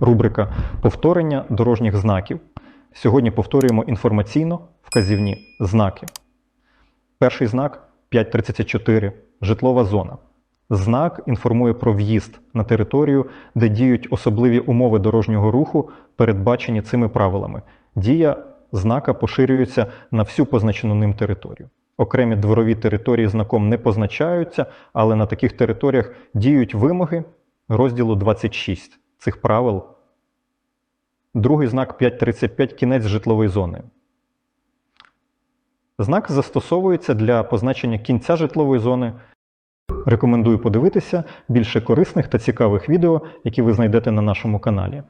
рубрика повторення дорожніх знаків. Сьогодні повторюємо інформаційно вказівні знаки. Перший знак 534 житлова зона. Знак інформує про в'їзд на територію, де діють особливі умови дорожнього руху, передбачені цими правилами. Дія знака поширюється на всю позначену ним територію. Окремі дворові території знаком не позначаються, але на таких територіях діють вимоги розділу 26 цих правил. Другий знак 535 кінець житлової зони. Знак застосовується для позначення кінця житлової зони. Рекомендую подивитися більше корисних та цікавих відео, які ви знайдете на нашому каналі.